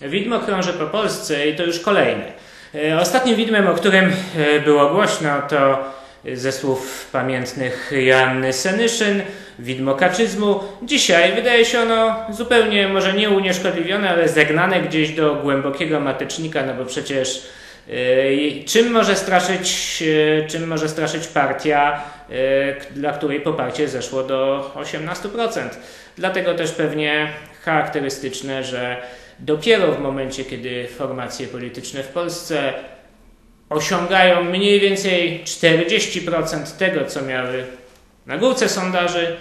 Widmo krąży po Polsce i to już kolejne. E, ostatnim widmem, o którym e, było głośno, to ze słów pamiętnych Joanny Senyszyn, widmo kaczyzmu. Dzisiaj wydaje się ono zupełnie, może nie unieszkodliwione, ale zegnane gdzieś do głębokiego matecznika, no bo przecież e, czym może straszyć, czym może straszyć partia, dla której poparcie zeszło do 18%. Dlatego też pewnie charakterystyczne, że dopiero w momencie, kiedy formacje polityczne w Polsce osiągają mniej więcej 40% tego, co miały na górce sondaży,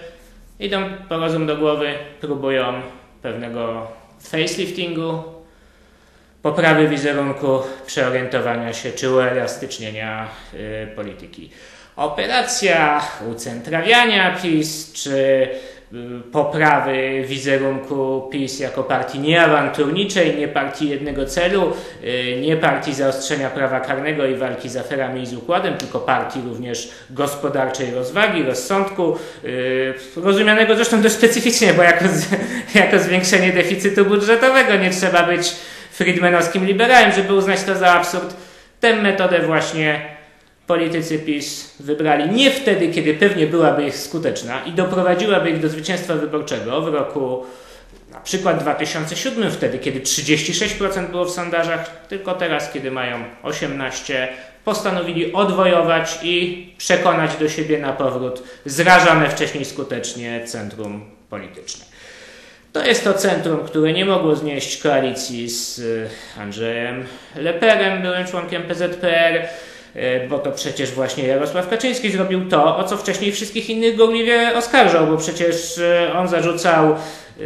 idą po rozum do głowy, próbują pewnego faceliftingu, poprawy wizerunku, przeorientowania się czy uelastycznienia y, polityki. Operacja ucentrawiania PiS czy poprawy wizerunku PiS jako partii nieawanturniczej, nie partii jednego celu, y, nie partii zaostrzenia prawa karnego i walki z aferami i z układem, tylko partii również gospodarczej rozwagi, rozsądku, y, rozumianego zresztą dość specyficznie, bo jako, jako zwiększenie deficytu budżetowego nie trzeba być friedmanowskim liberałem, żeby uznać to za absurd. Tę metodę właśnie politycy PiS wybrali nie wtedy, kiedy pewnie byłaby ich skuteczna i doprowadziłaby ich do zwycięstwa wyborczego w roku na przykład 2007, wtedy kiedy 36% było w sondażach, tylko teraz, kiedy mają 18%, postanowili odwojować i przekonać do siebie na powrót zrażane wcześniej skutecznie centrum polityczne. To jest to centrum, które nie mogło znieść koalicji z Andrzejem Leperem, byłym członkiem PZPR, bo to przecież właśnie Jarosław Kaczyński zrobił to, o co wcześniej wszystkich innych gorliwie oskarżał, bo przecież e, on zarzucał yy,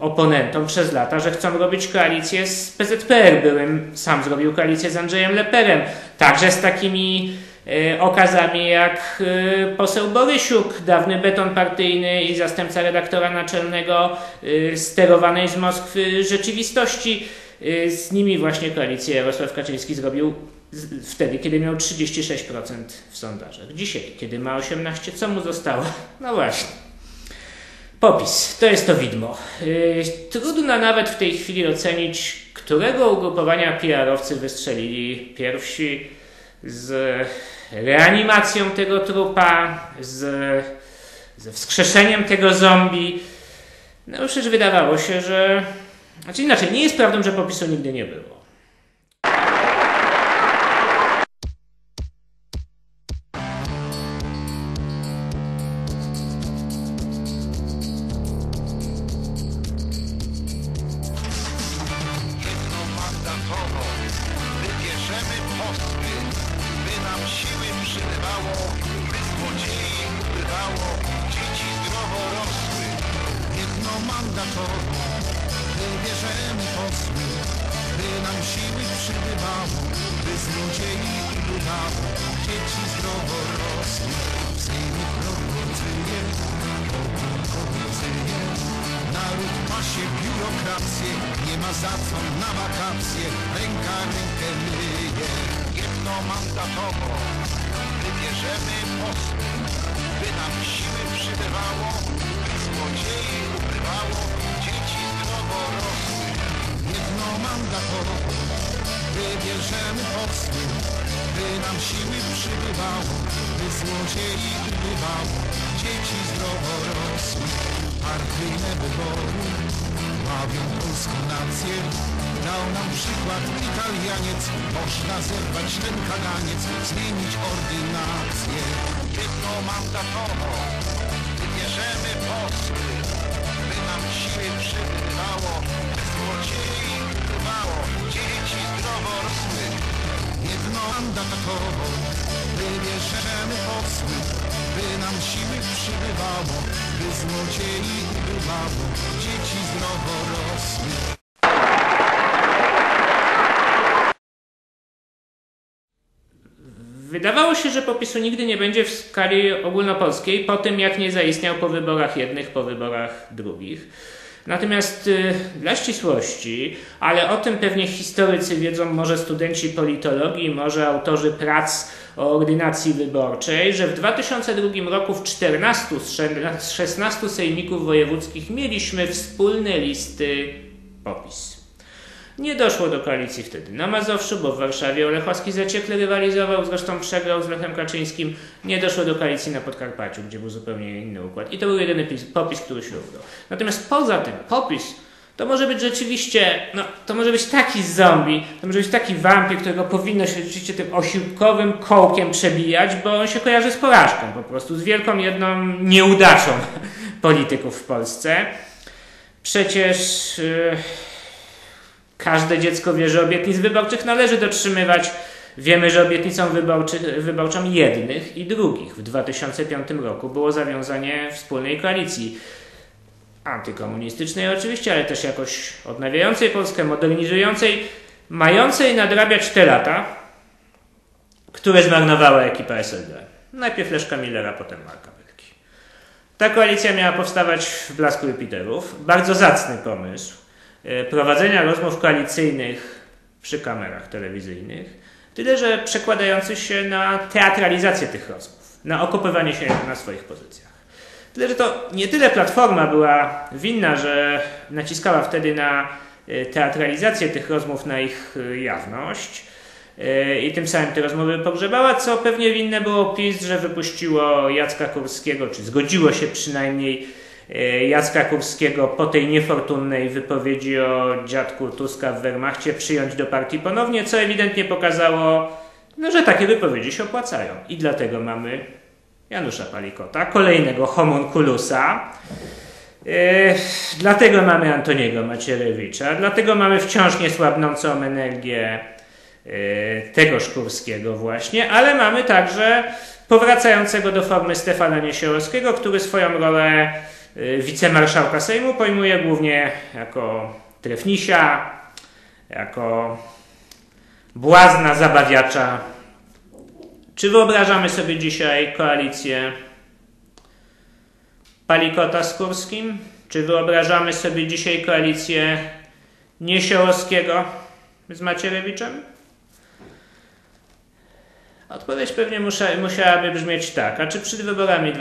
oponentom przez lata, że chcą robić koalicję z PZPR. Byłem, sam zrobił koalicję z Andrzejem Leperem, także z takimi okazami jak poseł Borysiuk, dawny beton partyjny i zastępca redaktora naczelnego sterowanej z Moskwy rzeczywistości. Z nimi właśnie koalicję Jarosław Kaczyński zrobił wtedy, kiedy miał 36% w sondażach. Dzisiaj, kiedy ma 18%, co mu zostało? No właśnie. Popis, to jest to widmo. Yy, trudno nawet w tej chwili ocenić, którego ugrupowania PR-owcy wystrzelili pierwsi z reanimacją tego trupa, z, ze wskrzeszeniem tego zombie. No przecież wydawało się, że... Znaczy inaczej, nie jest prawdą, że popisu nigdy nie było. udało, by złodziei ubywało, dzieci zdrowo rosły. Jedno mandatowo, wybierzemy posły, by nam siły przybywało, by z złodziei ubywało, dzieci zdrowo rosły. Synu prowocyje, prowocyje, naród ma się biurokrację, nie ma za co na wakacje, ręka rękę myje. Jedno mandatowo, bierzemy posłów, by nam siły przybywało, by złodziei ubywało, dzieci zdrowo rosły. Jedno mam dla kogo, wybierzemy posłów, by nam siły przybywało, by złodziei ubywało, dzieci zdrowo rosły. Partyjne wybory ławią polską nację, dał przykład Italianiec. Można zerwać ten kaganiec, zmienić ordynację. Tylko mandatowo bierzemy posty By nam siły przybywało, złodziei bywało Dzieci zdrowo rosły, jedno mandatowo. Wybierzemy posły, by nam siły przybywało. By złodziei bywało, dzieci zdrowo rosły Wydawało się, że popisu nigdy nie będzie w skali ogólnopolskiej po tym, jak nie zaistniał po wyborach jednych, po wyborach drugich. Natomiast y, dla ścisłości, ale o tym pewnie historycy wiedzą, może studenci politologii, może autorzy prac o ordynacji wyborczej, że w 2002 roku w 14 z 16 sejmików wojewódzkich mieliśmy wspólne listy popis. Nie doszło do koalicji wtedy na Mazowszu, bo w Warszawie Olechowski zaciekle rywalizował, zresztą przegrał z Lechem Kaczyńskim. Nie doszło do koalicji na Podkarpaciu, gdzie był zupełnie inny układ. I to był jedyny PiS, popis, który się udał. Natomiast poza tym, popis to może być rzeczywiście, no, to może być taki zombie, to może być taki wampir, którego powinno się rzeczywiście tym osiłkowym kołkiem przebijać, bo on się kojarzy z porażką po prostu, z wielką jedną nieudaczą polityków w Polsce. Przecież yy, każde dziecko wie, że obietnic wyborczych należy dotrzymywać. Wiemy, że obietnicą wyborczą jednych i drugich w 2005 roku było zawiązanie wspólnej koalicji antykomunistycznej oczywiście, ale też jakoś odnawiającej Polskę, modernizującej, mającej nadrabiać te lata, które zmarnowała ekipa SLD. Najpierw Leszka Millera, potem Marka Belki. Ta koalicja miała powstawać w blasku Jupiterów. Bardzo zacny pomysł prowadzenia rozmów koalicyjnych przy kamerach telewizyjnych, tyle że przekładający się na teatralizację tych rozmów, na okopywanie się na swoich pozycjach. Tyle, że to nie tyle Platforma była winna, że naciskała wtedy na e, teatralizację tych rozmów, na ich e, jawność e, i tym samym te rozmowy pogrzebała, co pewnie winne było PiS, że wypuściło Jacka Kurskiego, czy zgodziło się przynajmniej Jacka Kurskiego po tej niefortunnej wypowiedzi o dziadku Tuska w Wehrmachcie przyjąć do partii ponownie, co ewidentnie pokazało, no, że takie wypowiedzi się opłacają. I dlatego mamy Janusza Palikota, kolejnego homunculusa. Yy, dlatego mamy Antoniego Macierewicza, dlatego mamy wciąż niesłabnącą energię yy, tego Szkurskiego właśnie, ale mamy także powracającego do formy Stefana Niesiorowskiego, który swoją rolę wicemarszałka Sejmu pojmuje głównie jako trefnisia, jako błazna zabawiacza czy wyobrażamy sobie dzisiaj koalicję Palikota z Kurskim? Czy wyobrażamy sobie dzisiaj koalicję Niesiorowskiego z Macierewiczem? Odpowiedź pewnie musiałaby brzmieć tak. A czy przed wyborami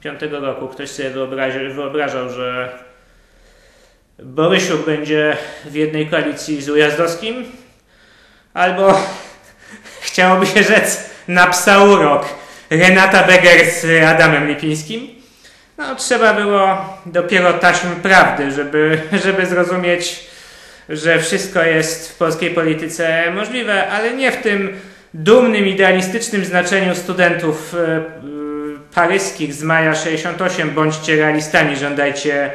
2005 roku ktoś sobie wyobraził, wyobrażał, że Borysiuk będzie w jednej koalicji z Ujazdowskim? Albo chciałoby się rzec na psa urok Renata Beger z Adamem Lipińskim. No, trzeba było dopiero taśmy prawdy, żeby, żeby zrozumieć, że wszystko jest w polskiej polityce możliwe, ale nie w tym dumnym, idealistycznym znaczeniu studentów e, paryskich z maja 68. Bądźcie realistami, żądajcie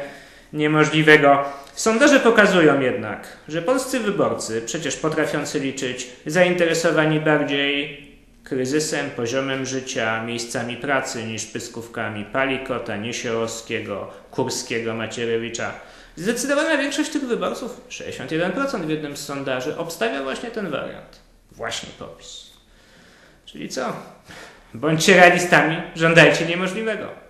niemożliwego. Sondaże pokazują jednak, że polscy wyborcy, przecież potrafiący liczyć, zainteresowani bardziej kryzysem, poziomem życia, miejscami pracy niż pyskówkami Palikota, Niesiorowskiego, Kurskiego, Macierewicza. Zdecydowana większość tych wyborców, 61% w jednym z sondaży, obstawia właśnie ten wariant. Właśnie popis. Czyli co? Bądźcie realistami, żądajcie niemożliwego.